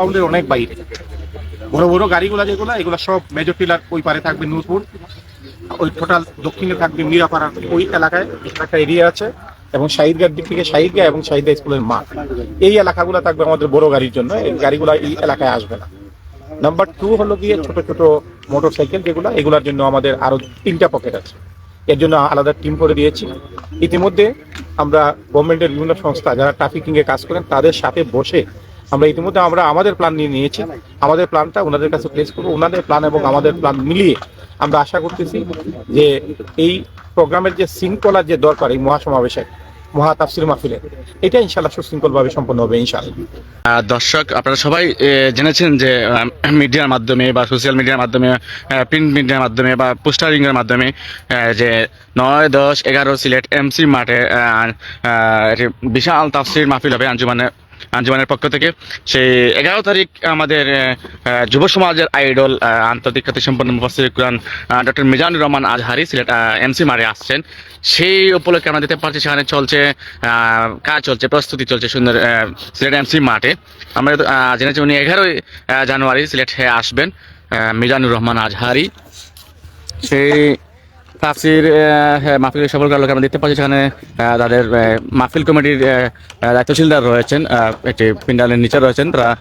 পাউন্ডের অনেক বাইরে। বড় বড় গাড়িগুলো যেগুলো, এগুলো সব মেজর টিলার ওই পারে থাকবে নূরপুর। ওই টোটাল দক্ষিণে থাকবে মিরাপাড়া ওই এলাকায় একটা এরিয়া আছে এবং শাহিদগার দিক থেকে শাহিদগা এবং শাহিদা স্কুলের মাঠ। এই এলাকাগুলো থাকবে আমাদের বড় গাড়ির জন্য, এই গাড়িগুলো এই এলাকায় আসবে না। নাম্বার টু হলো গিয়ে ছোট ছোট মোটর সাইকেল যেগুলো, এগুলোর জন্য আমাদের আরও তিনটা পকেট আছে। এর জন্য আলাদা টিম করে দিয়েছি। ইতিমধ্যে আমরা গভর্নমেন্টের বিভিন্ন সংস্থা যারা ট্রাফিকিং এ কাজ করেন, তাদের সাথে বসে আমরা ইতিমধ্যে আমরা আমাদের প্ল্যান নিয়ে নিয়েছি। আমাদের প্ল্যানটা ওনাদের কাছে প্লেস করব। ওনাদের প্ল্যান এবং আমাদের প্ল্যান মিলিয়ে আমরা আশা করতেছি যে এই প্রোগ্রামের যে শৃঙ্খলার যে দরকার এই মহাসমাবেশের মহা তাফসির মাহফিলে, এটা ইনশাল্লাহ সুশৃঙ্খলভাবে সম্পন্ন হবে ইনশাল্লাহ দর্শক, আপনারা সবাই জেনেছেন যে মিডিয়ার মাধ্যমে বা সোশ্যাল মিডিয়ার মাধ্যমে প্রিন্ট মিডিয়ার মাধ্যমে বা পোস্টারিং এর মাধ্যমে যে নয়, দশ, এগারো সিলেট এমসি মাঠে বিশাল তাফসির মাহফিল হবে আঞ্জুমানে। আঞ্জুমানের পক্ষ থেকে। সেই এগারো তারিখ আমাদের যুব সমাজের আইডল আন্তর্জাতিক খ্যাতি সম্পন্ন মুফাসির কোরআন ডক্টর মিজানুর রহমান আজহারি, সিলেট এমসি মারে আসছেন। সেই উপলক্ষে আমরা দেখতে পাচ্ছি সেখানে চলছে কাজ চলছে, প্রস্তুতি চলছে সুন্দর সিলেট এমসি মাঠে। আমরা জেনেছি উনি এগারোই জানুয়ারি সিলেটে আসবেন মিজানুর রহমান আজহারি। সেই তাফসির মাহফিল সফল করার লোক আমরা দেখতে পাচ্ছি সেখানে তাদের মাহফিল কমিটির দায়িত্বশীলরা রয়েছেন একটি পিন্ডালের নিচে রয়েছেন, তারা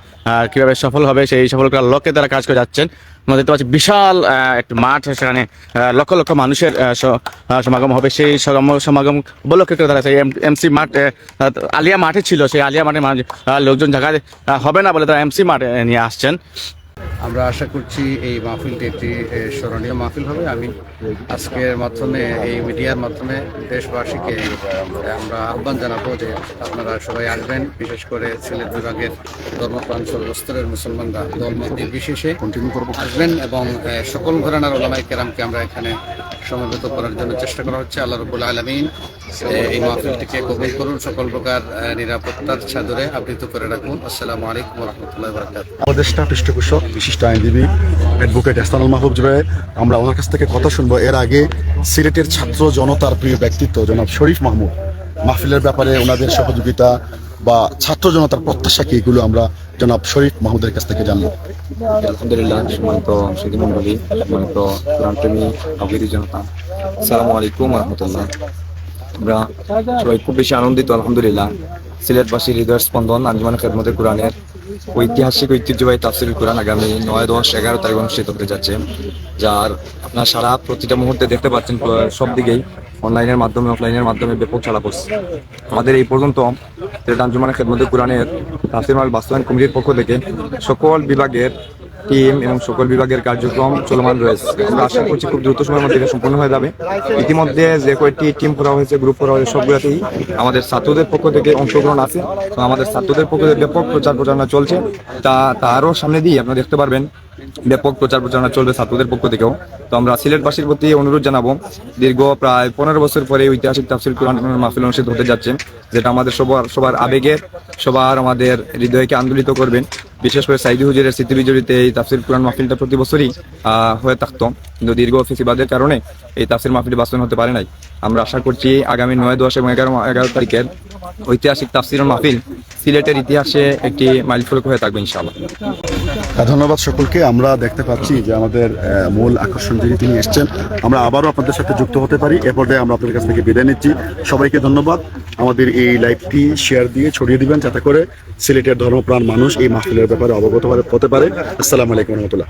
কীভাবে সফল হবে সেই সফল করার লক্ষ্যে তারা কাজ করে যাচ্ছেন। আমরা দেখতে পাচ্ছি বিশাল একটি মাঠ সেখানে লক্ষ লক্ষ মানুষের সমাগম হবে। সেই সমাগম- সমাগম উপলক্ষে তারা সেই এমসি মাঠ আলিয়া মাঠে ছিল। সেই আলিয়া মাঠে লোকজন জায়গায় হবে না বলে তারা এমসি মাঠে নিয়ে আসছেন। আমরা আশা করছি এই মাহফিলটি একটি স্মরণীয় মাহফিল হবে। আমি আজকের মাধ্যমে, এই মিডিয়ার মাধ্যমে দেশবাসীকে আমরা আহ্বান জানাব যে আপনারা সবাই আসবেন। বিশেষ করে সিলেট বিভাগের ধর্মপ্রাণ সর্বস্তরের মুসলমানরা দলমত বিশেষে কন্টিনিউ করব আসবেন এবং সকল ঘরানার ওলামাই কেরামকে আমরা এখানে সমবেত করার জন্য চেষ্টা করা হচ্ছে। আল্লাহ রবুল আলমিন এই মাহফিলটিকে কবুল করুন। সকল প্রকার নিরাপত্তার চাদরে আবৃত করে রাখুন। আসসালামু আলাইকুম রহমতুল্লাহ বরকাত উপদেষ্টা পৃষ্ঠপোষক বিশিষ্ট আইনজীবী অ্যাডভোকেট এস্তানুল মাহবুব জুবাই। আমরা ওনার কাছ থেকে কথা শুনব। এর আগে সিলেটের ছাত্র জনতার প্রিয় ব্যক্তিত্ব জনাব শরীফ মাহমুদ। মাহফিলের ব্যাপারে ওনাদের সহযোগিতা বা ছাত্র জনতার প্রত্যাশা কি, এগুলো আমরা জনাব শরীফ মাহমুদের কাছ থেকে জানব। আলহামদুলিল্লাহ, সম্মানিত সুধী মন্ডলী সম্মানিত কোরআনপ্রেমী আবির জনতা সালামু আলাইকুম রহমতুল্লাহ আমরা সবাই খুব বেশি আনন্দিত, আলহামদুলিল্লাহ। সিলেটবাসীর হৃদয় স্পন্দন, আঞ্জুমান খেদমতের কোরআনের ঐতিহাসিক ঐতিহ্যবাহী তাফসিল কোরআন আগামী নয় দশ এগারো তারিখ অনুষ্ঠিত হতে যাচ্ছে, যার আপনার সারা প্রতিটা মুহূর্তে দেখতে পাচ্ছেন সব দিকেই অনলাইনের মাধ্যমে, অফলাইনের মাধ্যমে ব্যাপক ছাড়া পড়ছে। আমাদের এই পর্যন্ত সিলেট আঞ্জুমান খেদমতের কোরআনের তাফসিল বাস্তবায়ন কমিটির পক্ষ থেকে সকল বিভাগের টিম এবং সকল বিভাগের কার্যক্রম চলমান রয়েছে। আশা করছি খুব দ্রুত সময়ের মধ্যে এটা সম্পূর্ণ হয়ে যাবে। ইতিমধ্যে যে কয়েকটি টিম করা হয়েছে, গ্রুপ করা হয়েছে, সবগুলোতেই আমাদের ছাত্রদের পক্ষ থেকে অংশগ্রহণ আছে। তো আমাদের ছাত্রদের পক্ষ থেকে ব্যাপক প্রচার প্রচারণা চলছে। তা, তারও সামনে দিয়ে আপনারা দেখতে পারবেন, ব্যাপক প্রচার প্রচারণা চলবে ছাত্রদের পক্ষ থেকেও। তো আমরা সিলেটবাসীর প্রতি অনুরোধ জানাব, দীর্ঘ প্রায় পনেরো বছর পরে ঐতিহাসিক তাফসিল কোরআন মাহফিল অনুষ্ঠিত হতে যাচ্ছে, যেটা আমাদের সবার সবার আবেগের সবার আমাদের হৃদয়কে আন্দোলিত করবেন বিশেষ করে সাইদি হুজুরের স্মৃতি বিজড়িতে এই তাফসির কোরআন মাহফিলটা প্রতি বছরই হয়ে থাকতো। কিন্তু দীর্ঘ ফেসিবাদের কারণে এই তাফসির মাহফিল বাস্তবায়ন হতে পারে নাই। আমরা আশা করছি আগামী নয়, দশ এবং এগারো এগারো তারিখের ঐতিহাসিক তাফসির মাহফিল সিলেটের ইতিহাসে একটি মাইলফলক হয়ে থাকবে, ইনশাআল্লাহ। ধন্যবাদ সকলকে। আমরা দেখতে পাচ্ছি যে আমাদের মূল আকর্ষণ যিনি তিনি এসছেন, আমরা আবারও আপনাদের সাথে যুক্ত হতে পারি। এ পর্যায়ে আমরা আপনাদের কাছ থেকে বিদায় নিচ্ছি। সবাইকে ধন্যবাদ। আমাদের এই লাইভটি শেয়ার দিয়ে ছড়িয়ে দিবেন, যাতে করে সিলেটের ধর্মপ্রাণ মানুষ এই মাহফিলের ব্যাপারে অবগত হতে পারে। আসসালামু আলাইকুম রহমতুল্লাহ।